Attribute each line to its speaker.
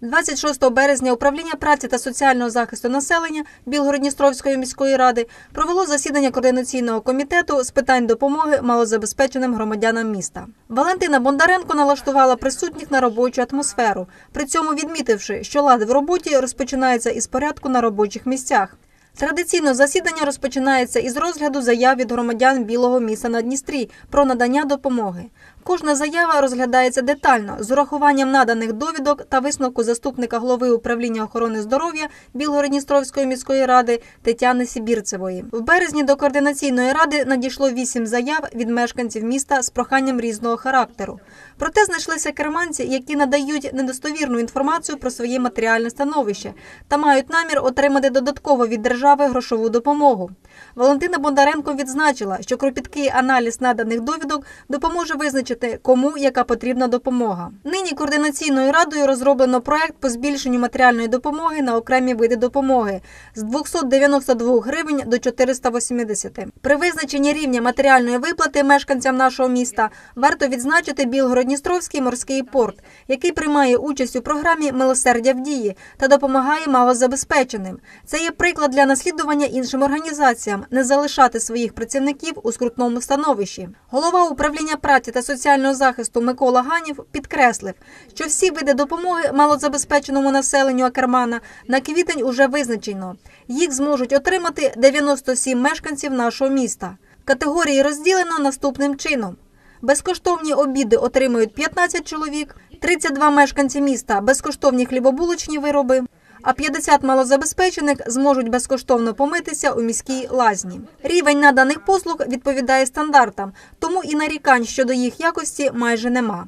Speaker 1: 26 березня управління праці та соціального захисту населення Білгородністровської міської ради провело засідання координаційного комітету з питань допомоги малозабезпеченим громадянам міста. Валентина Бондаренко налаштувала присутніх на робочу атмосферу, при цьому відмітивши, що лад в роботі розпочинається із порядку на робочих місцях. Традиційно засідання розпочинається із розгляду заяв від громадян Білого міста на Дністрі про надання допомоги. Кожна заява розглядається детально з урахуванням наданих довідок та висновку заступника голови управління охорони здоров'я Білгородністровської міської ради Тетяни Сібірцевої. В березні до координаційної ради надійшло вісім заяв від мешканців міста з проханням різного характеру. Проте знайшлися керманці, які надають недостовірну інформацію про своє матеріальне становище та мають намір отримати додатково від держави грошову допомогу. Валентина Бондаренко відзначила, що кропіткий аналіз наданих довідок допоможе визначити, кому яка потрібна допомога. Нині координаційною радою розроблено проект по збільшенню матеріальної допомоги на окремі види допомоги з 292 гривень до 480. При визначенні рівня матеріальної виплати мешканцям нашого міста варто відзначити Білгородністровський морський порт, який приймає участь у програмі Милосердя в дії та допомагає малозабезпеченим. Це є приклад для наслідування іншим організаціям не залишати своїх працівників у скрутному становищі. Голова управління праці та соціального захисту Микола Ганів підкреслив, що всі види допомоги малозабезпеченому населенню Акермана на квітень уже визначено. Їх зможуть отримати 97 мешканців нашого міста. Категорії розділено наступним чином. Безкоштовні обіди отримують 15 чоловік, 32 мешканці міста безкоштовні хлібобулочні вироби, а 50 малозабезпечених зможуть безкоштовно помитися у міській лазні. Рівень наданих послуг відповідає стандартам, тому і нарікань щодо їх якості майже нема.